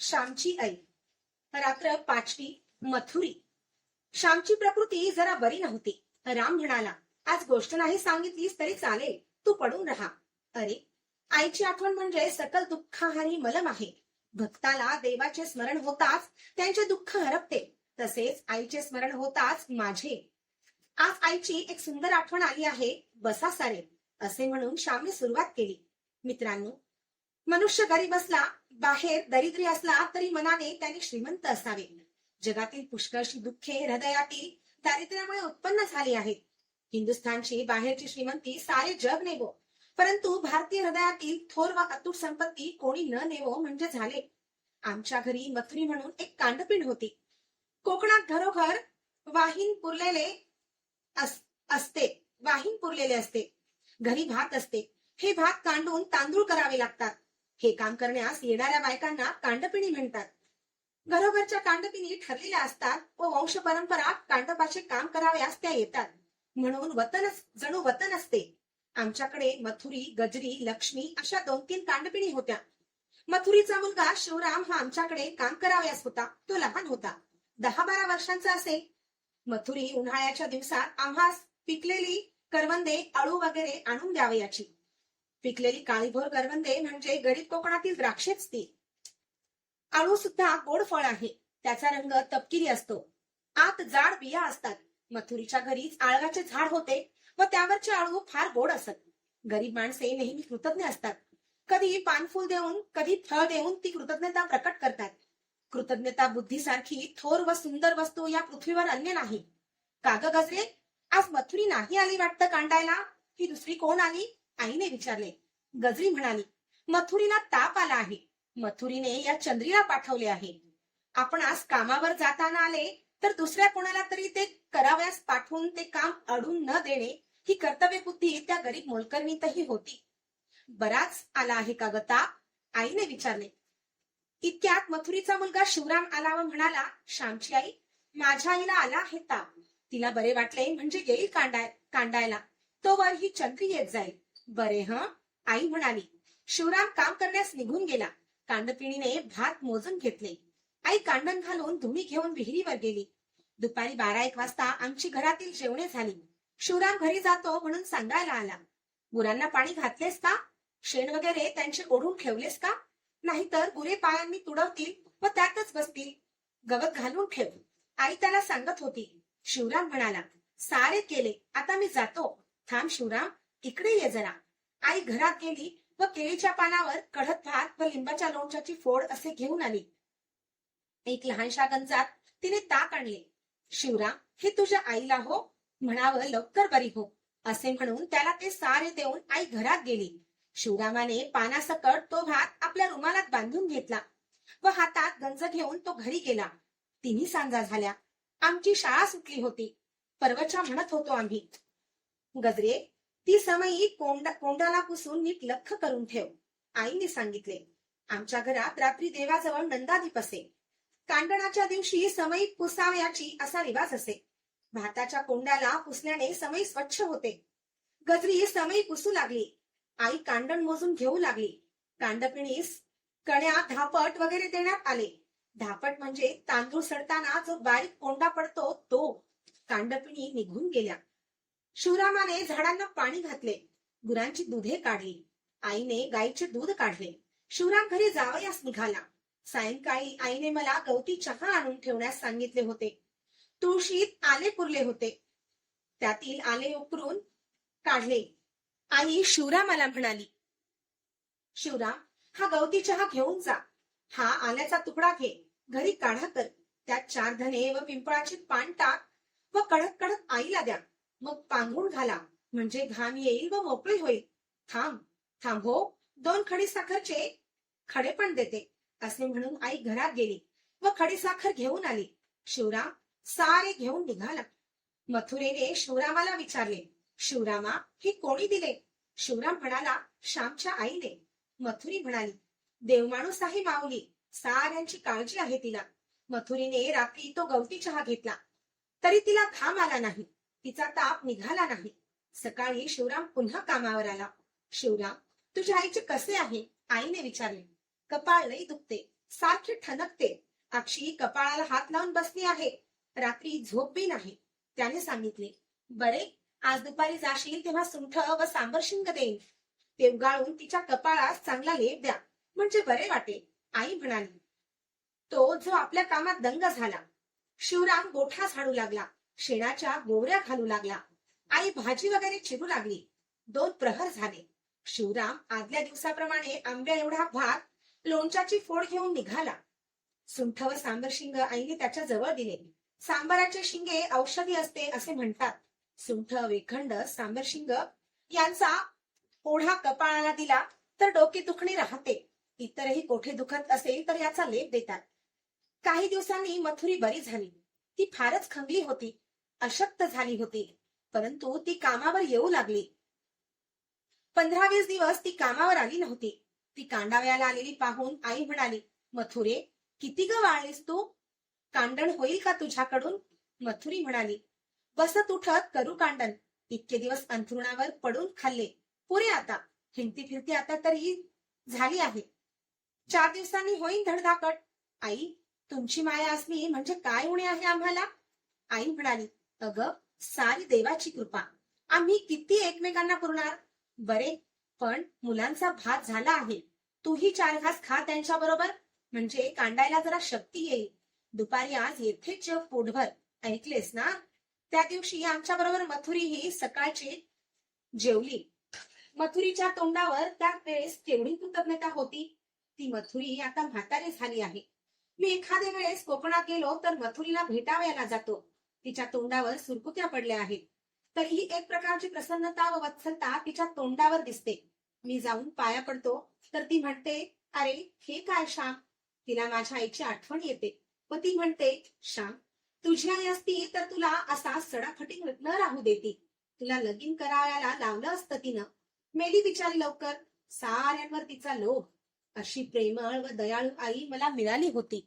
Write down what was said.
श्यामची आई. रात्र पाचवी मथुरी. श्यामची प्रकृती जरा बरी नव्हती. राम म्हणाला आज गोष्ट नाही सांगितलीस तरी चालेल. तू पडून राहा. अरे आईची आठवण म्हणजे सकल दुःखहारी मलम आहे. भक्ताला देवाचे स्मरण होताच त्यांचे दुःख हरपते. तसेच आईचे स्मरण होताच माझे. आज आईची एक सुंदर आठवण आली आहे बसा सारे असे म्हणून श्यामने सुरुवात केली. मित्रांनो मनुष्य गरीब असला बाहेर दरिद्री असला तरी मनाने त्याने श्रीमंत असावे. जगातील पुष्कळशी दुःखे हृदयातील दारिद्र्यामुळे उत्पन्न झाली आहेत. हिंदुस्थानची बाहेरची श्रीमंती सारे जग नेवो. परंतु भारतीय हृदयातील थोर व अतूट संपत्ती कोणी न नेवो म्हणजे झाले. आमच्या घरी मथुरी म्हणून एक कांडपिंड होती. कोकणात घरोघर वाहीन पुरलेले असते वाहीन पुरलेले असते. घरी भात असते. हे भात कांडून तांदूळ करावे लागतात. हे काम करण्यास येणाऱ्या बायकांना कांडपिणी म्हणतात. घरोघरच्या कांडपिणी ठरलेल्या असतात व वंश परंपरा कांडपाचे काम कराव्यास त्या येतात. म्हणून वतनच जणू वतन असते. आमच्याकडे मथुरी गजरी लक्ष्मी अशा दोन तीन कांडपिणी होत्या. मथुरीचा मुलगा शिवराम हा आमच्याकडे काम करावयास होता. तो लहान होता. दहा बारा वर्षांचा असे. मथुरी उन्हाळ्याच्या दिवसात आम्हास पिकलेली करवंदे अळू वगैरे आणून द्यावयाची. पिकलेली काळीभोर करवंदे म्हणजे गरीब कोकणातील द्राक्षेच ती. आळू सुद्धा गोड फळ आहे. त्याचा रंग तपकिरी असतो. आत जाड बिया असतात. मथुरीच्या घरीच आळगाचे झाड होते व त्यावरचे आळू फार गोड असत. गरीब माणसे नेहमी कृतज्ञ असतात. कधी पानफूल देऊन कधी फळ देऊन ती कृतज्ञता प्रकट करतात. कृतज्ञता बुद्धीसारखी थोर व सुंदर वस्तू या पृथ्वीवर अन्य नाही. काग गजरे आज मथुरी नाही आली वाटतं कांडायला. ही दुसरी कोण आली? आईने विचारले गजरी म्हणाली मथुरीला ताप आला आहे. मथुरीने या चंद्रीला पाठवले आहे. आपण आज कामावर जाताना आले तर दुसऱ्या कोणाला तरी ते कराव्यास पाठवून ते काम अडून न देणे ही कर्तव्य बुद्धी त्या गरीब मोलकरणीतही होती. बराच आला आहे का ग ताप? आईने विचारले. इतक्यात मथुरीचा मुलगा शिवराम आला व म्हणाला श्यामची आई माझ्या आईला आला आहे ताप. तिला बरे वाटले म्हणजे येईल कांडाय कांडायला. तोवर ही चंद्री येत जाईल. बरे ह? आई म्हणाली शिवराम काम करण्यास निघून गेला. कांडपिणीने भात मोजून घेतले. आई कांडण घालून धुणी घेऊन विहिरीवर गेली. दुपारी बारा एक वाजता आमची घरातील जेवणे झाली. शिवराम घरी जातो म्हणून सांगायला आला. गुरांना पाणी घातलेस का? शेण वगैरे त्यांचे ओढून ठेवलेस का? नाहीतर गुरे पायांनी तुडवतील व त्यातच बसतील. गवत घालून ठेव. आई त्याला सांगत होती. शिवराम म्हणाला सारे केले. आता मी जातो. थांब शिवराम. इकडे ये जरा. आई घरात गेली व केळीच्या पानावर कढत भात व लिंबाच्या लोणच्याची फोड असे घेऊन आली. एक लहानशा गंजात तिने ताक आणले. शिवराम हे तुझ्या आईला हो म्हणावं लवकर बरी हो असे म्हणून त्याला ते सारे देऊन आई घरात गेली. शिवरामाने पानासकट तो भात आपल्या रुमालात बांधून घेतला व हातात गंज घेऊन तो घरी गेला. तिन्ही सांजा झाल्या. आमची शाळा सुटली होती. परवच्या म्हणत होतो आम्ही. गजरे ती समयी कोंडा कोंडाला पुसून नीट लख करून ठेव. आईने सांगितले आमच्या घरात रात्री देवाजवळ नंदादीप असे. कांडणाच्या दिवशी समई पुसावयाची असा रिवाज असे. भाताच्या कोंडाला पुसल्याने समई स्वच्छ होते. गजरी समई पुसू लागली. आई कांडण मोजून घेऊ लागली. कांडपिणीस कण्या धापट वगैरे देण्यात आले. धापट म्हणजे तांदूळ सडताना जो बारीक कोंडा पडतो तो. कांडपिणी निघून गेल्या. शिवरामाने झाडांना पाणी घातले. गुरांची दुधे काढली. आईने गाईचे दूध काढले. शिवराम घरी जावयास निघाला. सायंकाळी आईने मला गवती चहा आणून ठेवण्यास सांगितले होते. तुळशीत आले पुरले होते. त्यातील आले उकरून काढले. आई शिवरामाला म्हणाली शिवराम हा गवती चहा घेऊन जा. हा आल्याचा तुकडा घे. घरी काढा कर त्यात चार धने व पिंपळाची पान टाक व कडक कडक आईला द्या. मग पांघरून घाला. म्हणजे घाम येईल व मोकळी होईल. थांब थांब हो. दोन खडी साखरचे खडे पण देते असे म्हणून आई घरात गेली व खडी साखर घेऊन आली. शिवराम सारे घेऊन निघाला. मथुरेने शिवरामाला विचारले शिवरामा हे कोणी दिले? शिवराम म्हणाला श्यामच्या आईने. मथुरी म्हणाली देवमाणूस आहे माऊली साऱ्यांची काळजी आहे तिला. मथुरीने रात्री तो गवती चहा घेतला. तरी तिला घाम आला नाही. तिचा ताप निघाला नाही. सकाळी शिवराम पुन्हा कामावर आला. शिवराम तुझ्या आईचे कसे आहे? आईने विचारले. कपाळ लई दुखते सारखे ठणकते. अक्षी कपाळाला हात लावून बसली आहे. रात्री झोप बी नाही. त्याने सांगितले. बरे आज दुपारी जाशील तेव्हा सुंठ व सांबर शिंग देईन. ते उगाळून तिच्या कपाळास चांगला लेप द्या. म्हणजे बरे वाटे. आई म्हणाली. तो जो आपल्या कामात दंग झाला. शिवराम गोठा झाडू लागला. शेणाच्या गोवऱ्या घालू लागला. आई भाजी वगैरे चिरू लागली. दोन प्रहर झाले. शिवराम आदल्या दिवसाप्रमाणे आंब्या एवढा भात लोणच्याची फोड घेऊन निघाला. सुंठ व सांबर शिंग आईने त्याच्याजवळ दिले. सांबाराचे शिंगे औषधी असते असे म्हणतात. सुंठ वेखंड सांबर शिंग यांचा ओढा कपाळाला दिला तर डोके दुखणे राहते. इतरही कोठे दुखत असेल तर याचा लेप देतात. काही दिवसांनी मथुरी बरी झाली. ती फारच खंगली होती. अशक्त झाली होती. परंतु ती कामावर येऊ लागली. पंधरा वीस दिवस ती कामावर आली नव्हती. ती कांडाव्याला आलेली पाहून आई म्हणाली मथुरे किती ग वाळलीस तू? कांडण होईल का तुझ्याकडून? मथुरी म्हणाली बसत उठत करू कांडण. इतके दिवस अंथरुणावर पडून खाल्ले. पुरे आता. हिंडती फिरती आता तरी झाली आहे. चार दिवसांनी होईन धडधाकट आई तुमची माया असली म्हणजे काय उणे आहे आम्हाला? आई म्हणाली अग सारी देवाची कृपा. आम्ही किती एकमेकांना पुरणार? बरे पण मुलांचा भात झाला आहे. तूही चार घास खा त्यांच्या बरोबर म्हणजे कांडायला जरा शक्ती येईल. दुपारी आज येथेच जेव पोटभर. ऐकलेस ना? त्या दिवशी आमच्या बरोबर मथुरी ही सकाळची जेवली. मथुरीच्या तोंडावर त्या वेळेस केवढी कृतज्ञता होती. ती मथुरी आता म्हातारी झाली आहे. मी एखाद्या वेळेस कोकणात गेलो तर मथुरीला भेटावयाला जातो. तिच्या तोंडावर सुरकुत्या पडल्या आहेत. तरीही एक प्रकारची प्रसन्नता व वत्सलता तिच्या तोंडावर दिसते. मी जाऊन पाया पडतो तर ती म्हणते अरे हे काय श्याम? तिला माझ्या आईची आठवण येते. व ती म्हणते श्याम तुझी आई असती तर तुला असा सडाफटी न राहू देती. तुला लगीन करायला लावलं असतं तिनं. मेली बिचारी लवकर. साऱ्यांवर तिचा लोभ. अशी प्रेमळ व दयाळू आई मला मिळाली होती.